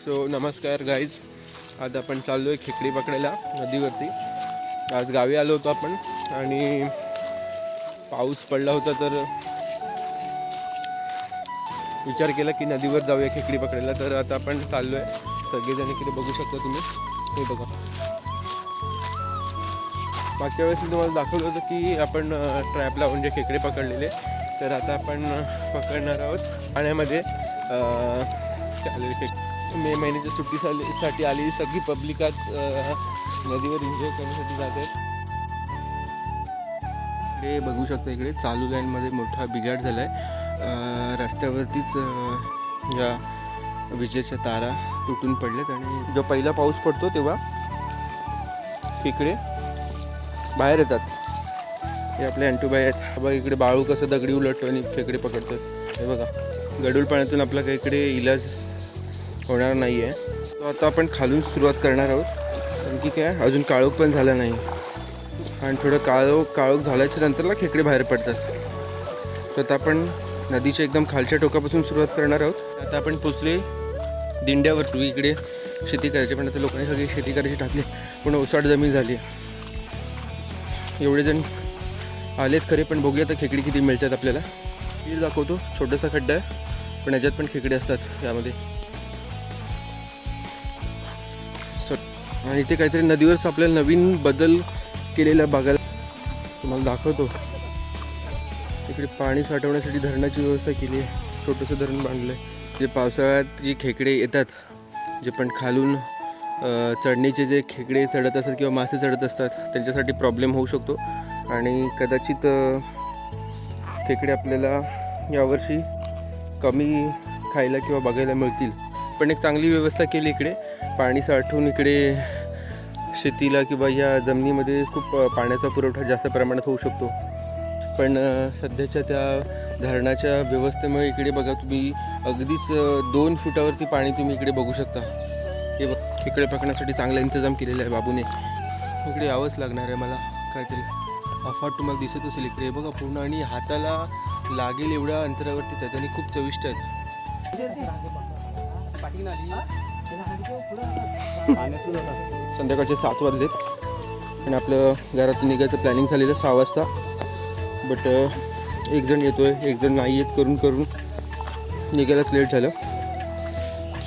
So नमस्कार guys आज आपण चाललो आहे खेकडी पकडायला नदीवरती. आज गावी आलो होतो आपण आणि पाऊस पडला होता तर विचार केला की नदीवर जाऊया खेकडी पकडायला. तर आता आपण चाललो आहे सगळेजण इकडे बघू शकता तुम्ही. हे बघा. मागच्या वेळेस मी तुम्हाला दाखवलं होतं की आपण ट्रॅप लावून जे खेकडे पकडलेले तर आता आपण पकडणार आहोत. पाण्यामध्ये चालेल खेकडे. मे महिन्याच्या सुट्टीसाठी साठी आलेली सगळी पब्लिक आज नदीवर एन्जॉय करण्यासाठी जाते इकडे बघू शकता इकडे चालू लाईनमध्ये मोठा बिघाड झाला आहे रस्त्यावरतीच या विजेच्या तारा तुटून पडल्यात आणि जो पहिला पाऊस पडतो तेव्हा तिकडे बाहेर येतात. हे आपले अँटूबाई आहेत. बघा इकडे बाळू कसं दगडी उलटतो आणि खेकडे पकडतात हे बघा. गडूळ पाण्यातून आपला काही इकडे इलाज होणार नाही आहे तो आता आपण खालून सुरुवात करणार आहोत. कारण की काय अजून काळोख पण झाला नाही. आणि थोडं काळोख काळोख झाल्याच्या नंतरला खेकडे बाहेर पडतात. तर आता आपण नदीच्या एकदम खालच्या टोकापासून सुरुवात करणार आहोत. आता आपण पोचले दिंड्यावर तू इकडे. शेती करायची पण आता लोकांनी सगळी शेती करायची टाकली पण ओसाड जमीन झाली. एवढे जण आलेत खरे पण बघूया तर खेकडी किती मिळतात आपल्याला. विहीर दाखवतो छोटासा खड्डा आहे पण याच्यात पण खेकडे असतात यामध्ये. स आणि इथे काहीतरी नदीवरच आपल्याला नवीन बदल केलेला बघायला तुम्हाला दाखवतो. इकडे पाणी साठवण्यासाठी धरणाची व्यवस्था केली आहे. छोटंसं धरण बांधलं आहे जे पावसाळ्यात जे खेकडे येतात जे पण खालून चढणीचे जे खेकडे चढत असतात किंवा मासे चढत असतात त्यांच्यासाठी प्रॉब्लेम होऊ शकतो. आणि कदाचित खेकडे आपल्याला यावर्षी कमी खायला किंवा बघायला मिळतील. पण एक चांगली व्यवस्था केली इकडे. पाणी साठवून इकडे शेतीला किंवा या जमिनीमध्ये खूप पाण्याचा पुरवठा जास्त प्रमाणात होऊ शकतो. पण सध्याच्या त्या धरणाच्या व्यवस्थेमुळे इकडे बघा तुम्ही अगदीच दोन फुटावरती पाणी तुम्ही इकडे बघू शकता. हे बघ इकडे पकडण्यासाठी चांगला इंतजाम केलेला आहे बाबूने. इकडे यावंच लागणार आहे मला काहीतरी. अफाट तुम्हाला दिसत असेल इकडे. हे बघा पूर्ण आणि हाताला लागेल एवढ्या अंतरावरतीच आहेत आणि खूप चविष्ट आहेत. संध्याकाळचे सात वाजलेत. आणि आपलं घरात निघायचं प्लॅनिंग झालेलं सहा वाजता. बट एक जण येतोय एक जण नाही येत करून करून. निघायलाच लेट झालं.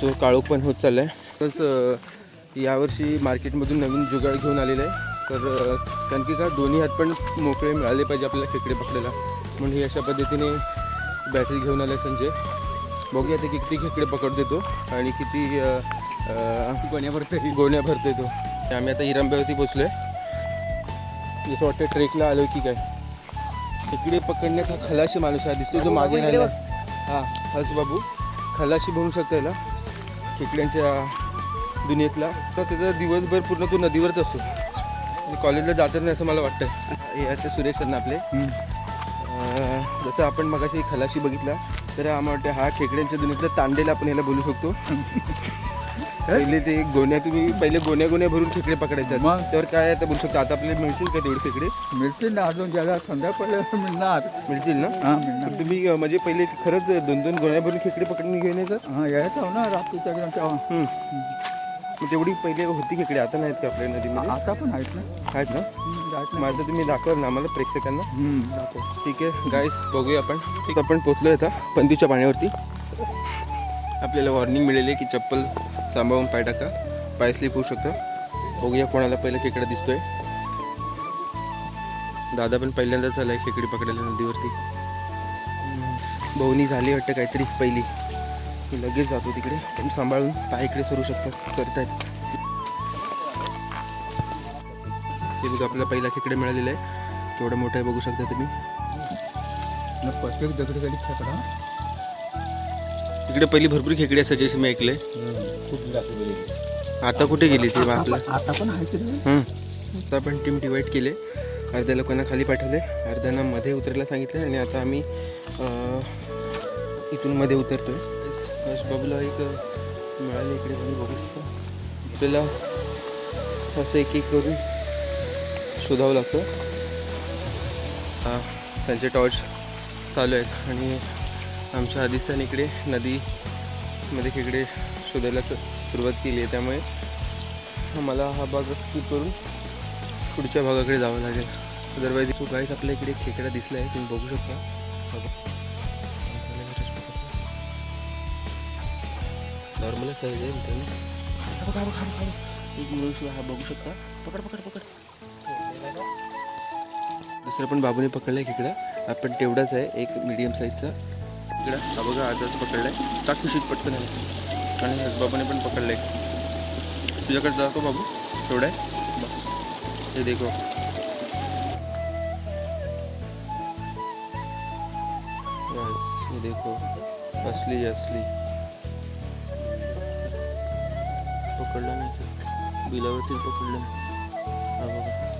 सो काळोख पण होत चाललं आहे तसंच यावर्षी मार्केटमधून नवीन जुगाड घेऊन आलेलं आहे. तर कारण की का दोन्ही हात पण मोकळे मिळाले पाहिजे आपल्याला खेकडे पकडायला. म्हणून ही अशा पद्धतीने बॅटरी घेऊन आलं संजय. बघूया ते किती खेकडे पकड देतो आणि किती गोण्या भरते गोण्या भरतो तो. आम्ही आता हिरांब्यावरती पोचलो आहे जसं वाटतं ट्रेकला आलो की काय. खेकडे पकडण्यात हा खलाशी माणूस आहे. दिसतो जो मागे राहिला हा हस बाबू. खलाशी म्हणू शकतो याला खेकड्यांच्या दुनियेतला. तर त्याचा दिवसभर पूर्ण तो नदीवरच असतो. म्हणजे कॉलेजला जातच नाही असं मला वाटतं हे ते सुरेश सर आपले. जसं आपण मगाशी खलाशी बघितला तर आम्हाला वाटतं हा खेकड्यांच्या दुनियेतला तांडेला आपण याला बोलू शकतो. पहिले ते गोण्या तुम्ही पहिले गोण्या गोण्या भरून खेकडे पकडायचे. मग? तर काय आता बोलू शकतो आता आपल्याला मिळतील का तेवढे खेकडे? मिळतील ना अजून ज्याला संध्याकाळी मिळणार. मिळतील ना? हा मिळणार. तुम्ही अं, म्हणजे पहिले खरंच दोन दोन गोण्या भरून खेकडे पकडून घेऊन येतात हा यायचं ना रात्रीच्या वेळेला तेव्हा. हम्म. मग तेवढी पहिले होती खेकडे आता नाहीत का आपल्या नदीमध्ये? आता पण आहेत ना. आहेत ना? हम्म, जायचं ना. माझं तुम्ही दाखवाल ना आम्हाला प्रेक्षकांना. हम्म. ठीक आहे गाईस बघूया आपण. ठीक आपण पोचलो आता पंदीच्या पाण्यावरती. आपल्याला वॉर्निंग मिळेली की चप्पल सांभाळून पाय टाका. पाय स्लिप होऊ शकतं. बघूया कोणाला पहिला खेकडा दिसतोय. दादा पण पहिल्यांदाच आलाय खेकडी पकडायला नदीवरती. बहुनी झाली वाटतं काहीतरी पहिली. मी लगेच जातो तिकडे. पण सांभाळून पाय इकडे सरू शकतात करतायत. ते बघा आपल्याला पहिला खेकडे मिळालेला आहे. केवढं मोठं आहे बघू शकता तुम्ही. न प्रत्येक दगडी खाली खेकडा. इकडे पहिली भरपूर खेकडे असायची असं मी ऐकलंय. आता कुठे गेली ती आपलं आता पण. आता आपण टीम डिवाईड केले. अर्ध्या लोकांना खाली पाठवले. अर्ध्यांना मध्ये उतरायला सांगितलं आणि आता आम्ही इथून मध्ये उतरतोय. यश बाबूला एक मिळाले इकडे तुम्ही बघू शकता. आपल्याला असं एक एक करून शोधावं लागतं. हा त्यांचे टॉर्च चालू आहेत. आणि आमच्या आधीच इकडे मध्ये खेकडे शोधायला सुरुवात केली आहे. त्यामुळे मला हा भाग स्किप करून पुढच्या भागाकडे जावं लागेल. अदरवाईज तो गाईस आपल्या इकडे खेकडा दिसला आहे तुम्ही बघू शकता. नॉर्मलच साईज आहे मित्रांनो. हा बघा, बघा, बघा, एक हा बघू शकता. पकड पकड पकड. दुसरं पण बाबूने पकडलाय खेकडा. आपण पण तेवढाच आहे एक मीडियम साईजचा खेकडा हा बघा आजच पकडलाय. टाक कुशीत पटकन हो आहे आणि बाबाने पण पण पकडलाय. तुझ्याकडे जातो बाबू. तेवढा आहे? हे देखो. ये देखो. असली असली. पकडलं नाही बिलावरती पकडलं नाही. हा बघा.